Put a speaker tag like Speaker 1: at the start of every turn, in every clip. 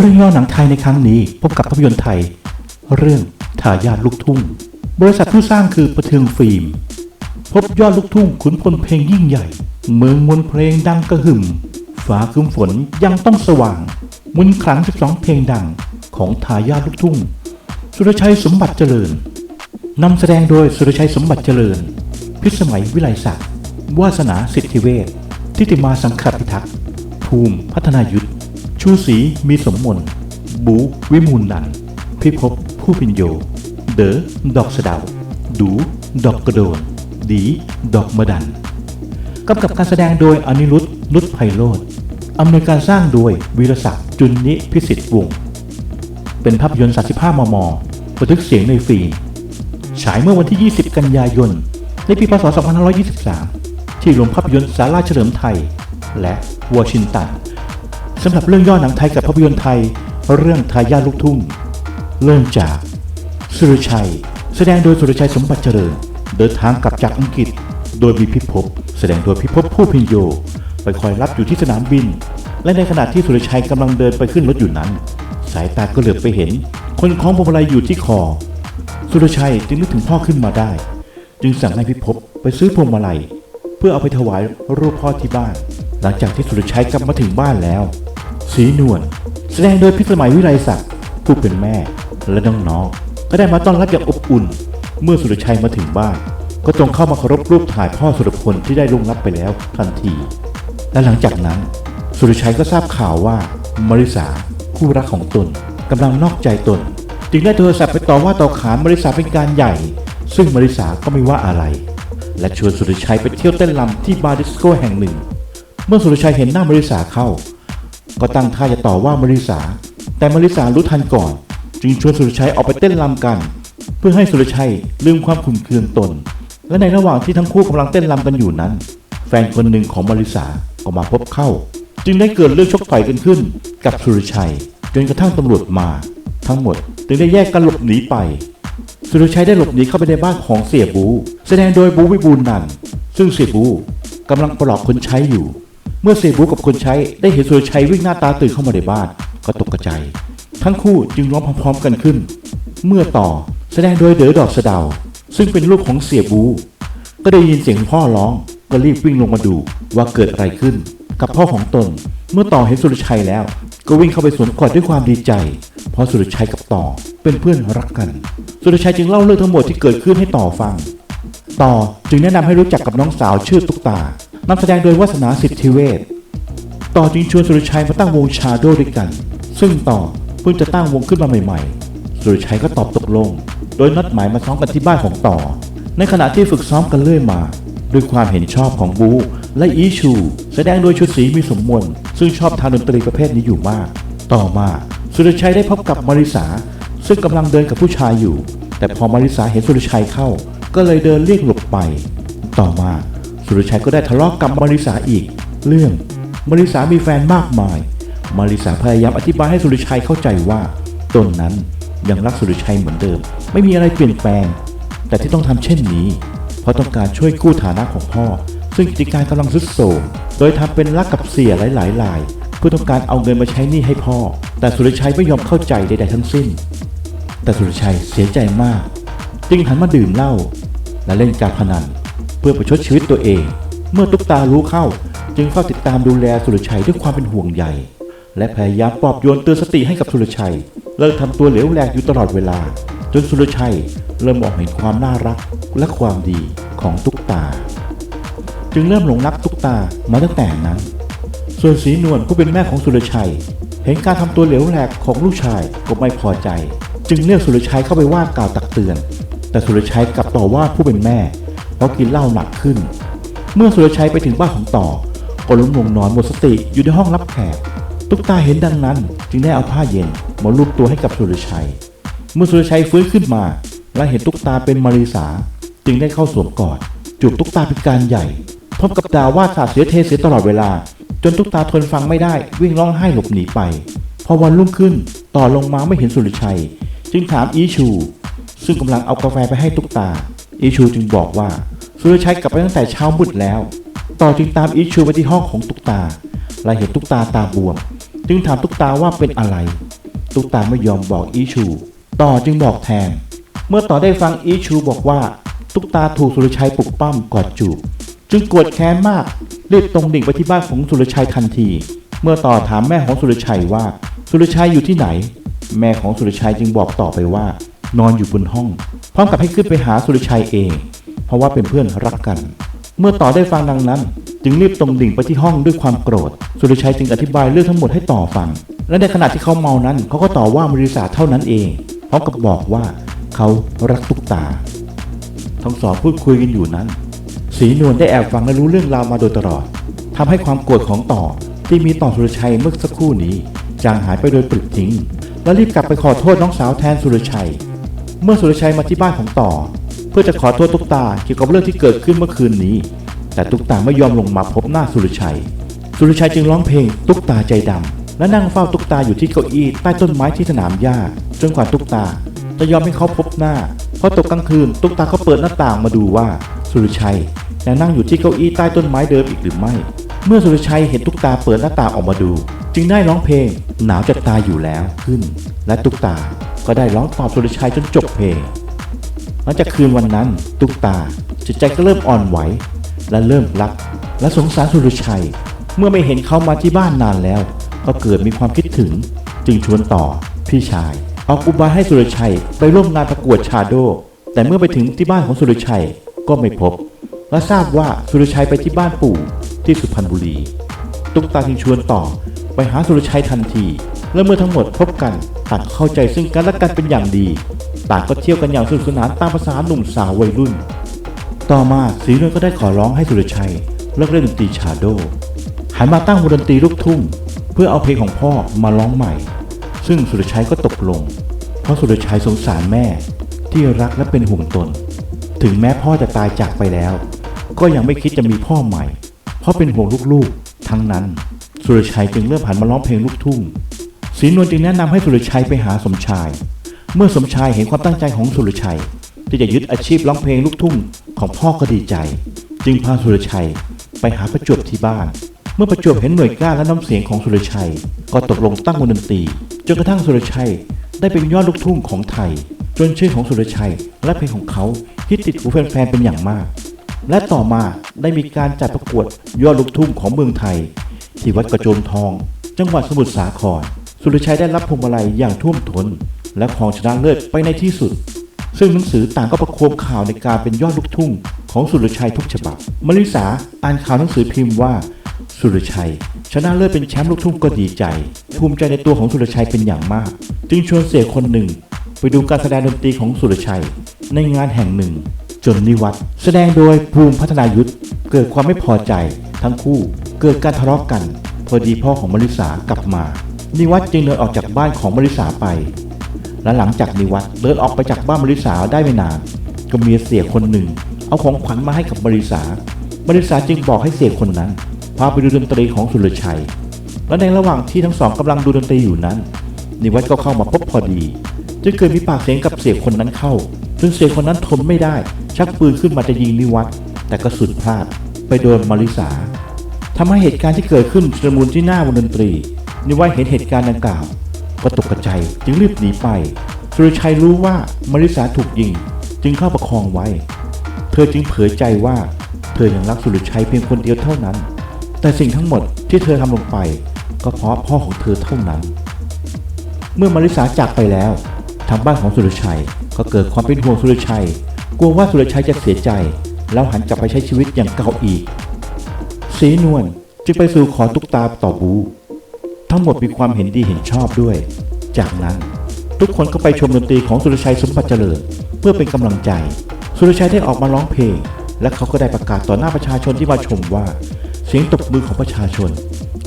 Speaker 1: เรื่องย่อหนังไทยในครั้งนี้พบกับภาพยนตร์ไทย เรื่องทายาทลูกทุ่ง บริษัทผู้สร้างคือประเทืองฟิล์ม พบยอดลูกทุ่งขุนพลเพลงยิ่งใหญ่ เมืองมนต์เพลงดังกระหึ่มฟ้าครึ้มฝนยังต้องสว่าง มุนขลัง 12 เพลงดังของทายาทลูกทุ่ง สุรชัยสมบัติเจริญนำแสดงโดยสุรชัยสมบัติเจริญ พิสมัยวิไลศักดิ์วาสนาสิทธิเวชทิติมาสังขพิทักษ์ภูมิพัฒนายุทธ ชูศรีมีสมมนบูวิมูลนันพิภพผู้พินโย เดอดอกสดาว ดู ดอกกระโดนดี ดอกมะดันกำกับการแสดงโดยอนิรุตนุชไพโรธอำนวยการสร้างโดยวีรศักดิ์จุนนิพิสิทธิ์วงศ์เป็นภาพยนตร์ 35 มม บันทึกเสียงในฟิล์มฉายเมื่อวันที่ 20 กันยายน ในปีพศ 2523 ที่โรงภาพยนตร์สาราเฉลิมไทย และวอชิงตันำหรับเรื่องย่อหนังไทยกับภาพยนตร์ไทย เรื่องทายาทลูกทุ่ง เริ่มจากสุรชัย แสดงโดยสุรชัยสมบัติเจริญ เดินทางกลับจากอังกฤษ โดยมีพิภพแสดงโดยพิภพผู้พินโย ไปคอยรับอยู่ที่สนามบิน และในขณะที่สุรชัยกำลังเดินไปขึ้นรถอยู่นั้น สายตาก็เหลือบไปเห็น คนคล้องพวงมาลัยอยู่ที่คอ สุรชัยจึงนึกถึงพ่อขึ้นมาได้ จึงสั่งให้พิภพไปซื้อพวงมาลัยเพื่อเอาไปถวายรูปพ่อที่บ้าน หลังจากที่สุรชัยกลับมาถึงบ้านแล้ว สีนวลแสดงโดยพิสมัยวิไลศักดิ์ผู้เป็นแม่และน้องๆก็ได้มาต้อนรับอย่างอบอุ่น เมื่อสุรชัยมาถึงบ้าน ก็จงเข้ามาเคารพรูปถ่ายพ่อสุรพลที่ได้ล่วงลับไปแล้วทันที และหลังจากนั้น สุรชัยก็ทราบข่าวว่ามาริสาคู่รักของตนกำลังนอกใจตน จึงได้โทรศัพท์ไปต่อว่าต่อขานมาริสาเป็นการใหญ่ ซึ่งมาริสาก็ไม่ว่าอะไร และชวนสุรชัยไปเที่ยวเต้นรำที่บาร์ดิสโก้แห่งหนึ่ง เมื่อสุรชัยเห็นหน้ามาริสาเข้า ก็ตั้งท่าจะต่อว่ามาริสา แต่มาริสารู้ทันก่อน จึงชวนสุรชัยออกไปเต้นรำกัน เพื่อให้สุรชัยลืมความขุ่นเคืองตน และในระหว่างที่ทั้งคู่กำลังเต้นรำกันอยู่นั้น แฟนคนหนึ่งของมาริสาก็มาพบเข้า จึงได้เกิดเรื่องชกต่อยกันขึ้น กับสุรชัยจนกระทั่งตำรวจมา ทั้งหมดจึงได้แยกกันหลบหนีไป สุรชัยได้หลบหนีเข้าไปในบ้านของเสียบู แสดงโดยบูวิบูลนันซึ่งเสียบูกำลังปลอบคนใช้อยู่ เมื่อเสียบูกับคนใช้ได้เห็นสุรชัยวิ่งหน้าตาตื่นเข้ามาในบ้าน ก็ตกใจ ทั้งคู่จึงร้องพร้อมๆกันขึ้น เมื่อต่อแสดงโดยเดอดอกสะเดาซึ่งเป็นลูกของเสียบู ก็ได้ยินเสียงพ่อร้อง ก็รีบวิ่งลงมาดูว่าเกิดอะไรขึ้น กับพ่อของตน เมื่อต่อเห็นสุรชัยแล้ว ก็วิ่งเข้าไปสวมกอดด้วยความดีใจ เพราะสุรชัยกับต่อเป็นเพื่อนรักกัน สุรชัยจึงเล่าเรื่องทั้งหมดที่เกิดขึ้นให้ต่อฟัง ต่อจึงแนะนำให้รู้จักกับน้องสาวชื่อตุ๊กตา นำแสดงโดยวาสนาสิทธิเวชต่อจึงชวนสุรชัยมาตั้งวงชาโดด้วยกัน ซึ่งต่อเพิ่งจะตั้งวงขึ้นมาใหม่ๆ สุรชัยก็ตอบตกลง โดยนัดหมายมาซ้อมกันที่บ้านของต่อ ในขณะที่ฝึกซ้อมกันเรื่อยมา ด้วยความเห็นชอบของบูและอีชู แสดงโดยชุดสีมีสมมนซึ่งชอบทางดนตรีประเภทนี้อยู่มาก ต่อมาสุรชัยได้พบกับมาริสาซึ่งกำลังเดินกับผู้ชายอยู่ แต่พอมาริสาเห็นสุรชัยเข้า ก็เลยเดินเรียกหลบไป ต่อมา สุรชัยก็ได้ทะเลาะกกับมาริสาอีก เรื่องมาริสามีแฟนมากมาย มาริสาพยายามอธิบายให้สุรชัยเข้าใจว่าตนนั้นยังรักสุรชัยเหมือนเดิม ไม่มีอะไรเปลี่ยนแปลง แต่ที่ต้องทำเช่นนี้ เพราะต้องการช่วยกู้ฐานะของพ่อ ซึ่งกิจการกำลังทรุดโทรมโดยทำเป็นรักกับเสียหลายๆรายเพื่อต้องการเอาเงินมาใช้หนี้ให้พ่อ แต่สุรชัยไม่ยอมเข้าใจใดๆทั้งสิ้น แต่สุรชัยเสียใจมาก จึงหันมาดื่มเหล้าและเล่นการพนัน เพื่อประชดชีวิตตัวเอง เมื่อตุ๊กตารู้เข้า จึงเฝ้าติดตามดูแลสุรชัยด้วยความเป็นห่วงใยและพยายามปลอบโยนเตือนสติให้กับสุรชัย เลิกทำตัวเหลวแหลกอยู่ตลอดเวลา จนสุรชัยเริ่มมองเห็นความน่ารักและความดีของตุ๊กตา จึงเริ่มหลงรักตุ๊กตามาตั้งแต่นั้น ส่วนสีนวลผู้เป็นแม่ของสุรชัย เห็นการทำตัวเหลวแหลกของลูกชายก็ไม่พอใจ จึงเรียกสุรชัยเข้าไปว่ากล่าวตักเตือน แต่สุรชัยกลับต่อว่าผู้เป็นแม่ เพราะกินเหล้าหนักขึ้น เมื่อสุรชัยไปถึงบ้านของต่อก็ล้มลงนอนหมดสติอยู่ในห้องรับแขกตุ๊กตาเห็นดังนั้น จึงได้เอาผ้าเย็นมาลูบตัวให้กับสุรชัย เมื่อสุรชัยฟื้นขึ้นมา และเห็นตุ๊กตาเป็นมาริสา จึงได้เข้าสวมกอดจูบตุ๊กตาเป็นการใหญ่พร้อมกับด่าว่าสาเสียเทเสียตลอดเวลา จนตุ๊กตาทนฟังไม่ได้วิ่งร้องไห้หลบหนีไป พอวันรุ่งขึ้นต่อลงมาไม่เห็นสุรชัย จึงถามอีชู ซึ่งกำลังเอากาแฟไปให้ตุ๊กตา อีชูจึงบอกว่าสุรชัยกลับไปตั้งแต่เช้ามืดแล้ว ต่อจึงตามอีชูไปที่ห้องของตุกตาและเห็นตุกตาตาบวม จึงถามตุกตาว่าเป็นอะไร ตุกตาไม่ยอมบอกอีชู ต่อจึงบอกแทน เมื่อต่อได้ฟังอีชูบอกว่า ตุกตาถูกสุรชัยปลุกปั้มกอดจูบจึงโกรธแค้นมากรีบตรงดิ่งไปที่บ้านของสุรชัยทันที เมื่อต่อถามแม่ของสุรชัยว่า สุรชัยอยู่ที่ไหน แม่ของสุรชัยจึงบอกต่อไปว่า นอนอยู่บนห้อง พร้อมกับให้ขึ้นไปหาสุรชัยเอง เพราะว่าเป็นเพื่อนรักกัน เมื่อต่อได้ฟังดังนั้น จึงรีบตรงดิ่งไปที่ห้องด้วยความโกรธ สุรชัยจึงอธิบายเรื่องทั้งหมดให้ต่อฟัง และในขณะที่เขาเมานั้นเขาก็ต่อว่ามริสาเท่านั้นเองพร้อมกับบอกว่าเขารักตุ๊กตา ทั้งสองพูดคุยกันอยู่นั้น สีนวลได้แอบฟังและรู้เรื่องราวมาโดยตลอดทำให้ความโกรธของต่อที่มีต่อสุรชัยเมื่อสักครู่นี้ จางหายไปโดยปลิดทิ้ง และรีบกลับไปขอโทษน้องสาวแทนสุรชัย เมื่อสุรชัยมาที่บ้านของต่อ เพื่อจะขอโทษตุ๊กตาเกี่ยวกับเรื่องที่เกิดขึ้นเมื่อคืนนี้ แต่ตุ๊กตาไม่ยอมลงมาพบหน้าสุรชัย สุรชัยจึงร้องเพลงตุ๊กตาใจดำและนั่งเฝ้าตุ๊กตาอยู่ที่เก้าอี้ใต้ต้นไม้ที่สนามหญ้าจนกว่าตุ๊กตาจะยอมให้เขาพบหน้าพอตกกลางคืนตุ๊กตาก็เปิดหน้าต่างมาดูว่าสุรชัยยังนั่งอยู่ที่เก้าอี้ใต้ต้นไม้เดิมอีกหรือไม่ เมื่อสุรชัยเห็นตุ๊กตาเปิดหน้าต่างออกมาดู จึงได้ร้องเพลงหนาวจะตายอยู่แล้วขึ้น และตุ๊กตา ก็ได้ร้องตอบสุรชัยจนจบเพลงหลังจากคืนวันนั้นตุ๊กตาจิตใจก็เริ่มอ่อนไหว และเริ่มรัก และสงสารสุรชัย เมื่อไม่เห็นเขามาที่บ้านนานแล้ว ก็เกิดมีความคิดถึง จึงชวนต่อพี่ชายออกอุบายให้สุรชัยไปร่วมงานประกวดชาโด แต่เมื่อไปถึงที่บ้านของสุรชัยก็ไม่พบ และทราบว่าสุรชัยไปที่บ้านปู่ที่สุพรรณบุรี ตุ๊กตาจึงชวนต่อไปหาสุรชัยทันที และเมื่อทั้งหมดพบกันต่างเข้าใจซึ่งกันและกันเป็นอย่างดี ต่างก็เที่ยวกันอย่างสนุกสนานตามภาษาหนุ่มสาววัยรุ่น ต่อมาสีนวลก็ได้ขอร้องให้สุรชัยเลิกเล่นดนตรีชาโดหันมาตั้งวงดนตรีลูกทุ่ง เพื่อเอาเพลงของพ่อมาร้องใหม่ ซึ่งสุรชัยก็ตกลง เพราะสุรชัยสงสารแม่ที่รักและเป็นห่วงตน ถึงแม้พ่อจะตายจากไปแล้ว ก็ยังไม่คิดจะมีพ่อใหม่ เพราะเป็นห่วงลูกๆ ทั้งนั้น สุรชัยจึงเริ่มหันมาร้องเพลงลูกทุ่ง ศรีนวลจึงแนะนำให้สุรชัยไปหาสมชาย เมื่อสมชายเห็นความตั้งใจของสุรชัย ที่จะยึดอาชีพร้องเพลงลูกทุ่งของพ่อก็ดีใจ จึงพาสุรชัยไปหาประจวบที่บ้าน เมื่อประจวบเห็นหน่วยกล้าและน้ำเสียงของสุรชัย ก็ตกลงตั้งวงดนตรีจนกระทั่งสุรชัยได้เป็นยอดลูกทุ่งของไทย จนชื่อของสุรชัยและเพลงของเขาฮิตติดหูแฟนๆเป็นอย่างมาก และต่อมาได้มีการจัดประกวดยอดลูกทุ่งของเมืองไทย ที่วัดกระโจมทอง จังหวัดสมุทรสาคร สุรชัยได้รับพวงมาลัยอย่างท่วมท้นและครองชนะเลิศไปในที่สุด ซึ่งหนังสือต่างก็ประโคมข่าวในการเป็นยอดลูกทุ่ง ของสุรชัยทุกฉบับมลิสาอ่านข่าวหนังสือพิมพ์ว่า สุรชัย ชนะเลิศเป็นแชมป์ลูกทุ่งก็ดีใจ ภูมิใจในตัวของสุรชัยเป็นอย่างมาก จึงชวนเสียคนหนึ่ง ไปดูการแสดงดนตรีของสุรชัย ในงานแห่งหนึ่ง จนนิวัตรแสดงโดยภูมิพัฒนายุทธเกิดความไม่พอใจ ทั้งคู่เกิดการทะเลาะกัน พอดีพ่อของมลิสากลับมา นิวัตจึงเดินออกจากบ้านของมลิสาไป และหลังจากนิวัตเดินออกไปจากบ้านมริสาได้ไม่นาน ก็มีเสียคนหนึ่ง เอาของขวัญมาให้กับมริสามริสาจึงบอกให้เสียคนนั้น พาไปดูดนตรีของสุรชัย และในระหว่างที่ทั้งสองกำลังดูดนตรีอยู่นั้น นิวัตก็เข้ามาพบพอดีจึงเกิดมีปากเสียงกับเสียคนนั้นเข้าจนเสียคนนั้นทนไม่ได้ ชักปืนขึ้นมาจะยิงนิวัตแต่กระสุนพลาดไปโดนมริสาทำให้เหตุการณ์ที่เกิดขึ้นชุลมุนที่หน้าวงดนตรี นิวัตรเห็นเหตุการณ์ดังกล่าวก็ตกใจจึงรีบหนีไปสุรชัยรู้ว่ามาริสาถูกยิง จึงเข้าประคองไว้ เธอจึงเผยใจว่าเธอยังรักสุรชัยเพียงคนเดียวเท่านั้น แต่สิ่งทั้งหมดที่เธอทำลงไป ก็เพราะพ่อของเธอเท่านั้น เมื่อมาริสาจากไปแล้ว ทางบ้านของสุรชัยก็เกิดความเป็นห่วงสุรชัย กลัวว่าสุรชัยจะเสียใจ แล้วหันกลับไปใช้ชีวิตอย่างเก่าอีกสีนวลจึงไปสู่ขอตุ๊กตาต่อบู ทั้งหมดมีความเห็นดีเห็นชอบด้วย จากนั้นทุกคนก็ไปชมดนตรีของสุรชัยสมบัติเจริญ เพื่อเป็นกำลังใจ สุรชัยได้ออกมาร้องเพลง และเขาก็ได้ประกาศต่อหน้าประชาชนที่มาชมว่า เสียงตบมือของประชาชน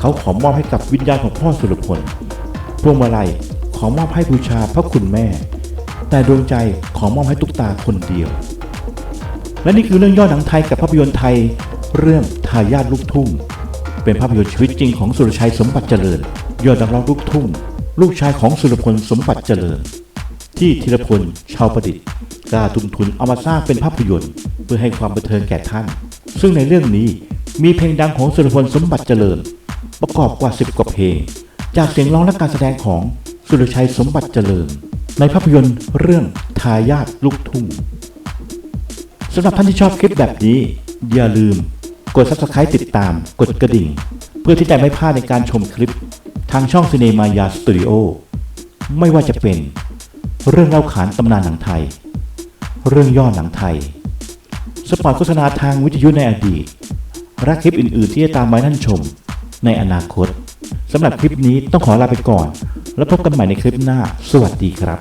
Speaker 1: เขาขอมอบให้กับวิญญาณของพ่อสุรพลพวงมาลัยขอมอบให้บูชาพระคุณแม่ แต่ดวงใจขอมอบให้ตุ๊กตาคนเดียว และนี่คือเรื่องย่อหนังไทยกับภาพยนตร์ไทย เรื่องทายาทลูกทุ่ง เป็นภาพยนตร์ชีวิตจริงของสุรชัยสมบัติเจริญ ยอดนักร้องลูกทุ่ง ลูกชายของสุรพลสมบัติเจริญ ที่ธีรพลชาวประดิษฐ์กล้าทุ่มทุนเอามาสร้างเป็นภาพยนตร์ เพื่อให้ความบันเทิงแก่ท่าน ซึ่งในเรื่องนี้มีเพลงดังของสุรพลสมบัติเจริญ ประกอบกว่า 10 กว่าเพลง จากเสียงร้องและการแสดงของสุรชัยสมบัติเจริญ ในภาพยนตร์เรื่องทายาทลูกทุ่งสำหรับท่านที่ชอบคลิปแบบนี้ อย่าลืม กด subscribe ติดตาม กดกระดิ่ง เพื่อที่จะไม่พลาดในการชมคลิป ทางช่อง c i n e m a y a Studio ไม่ว่าจะเป็น เรื่องเล่าขานตำนานหนังไทย เรื่องย่อหนังไทย สปอตโฆษณาทางวิทยุในอดีต และคลิปอื่น ๆ ที่จะตามมาท่านชม ในอนาคตสำหรับคลิปนี้ต้องขอลาไปก่อน แล้วพบกันใหม่ในคลิปหน้า สวัสดีครับ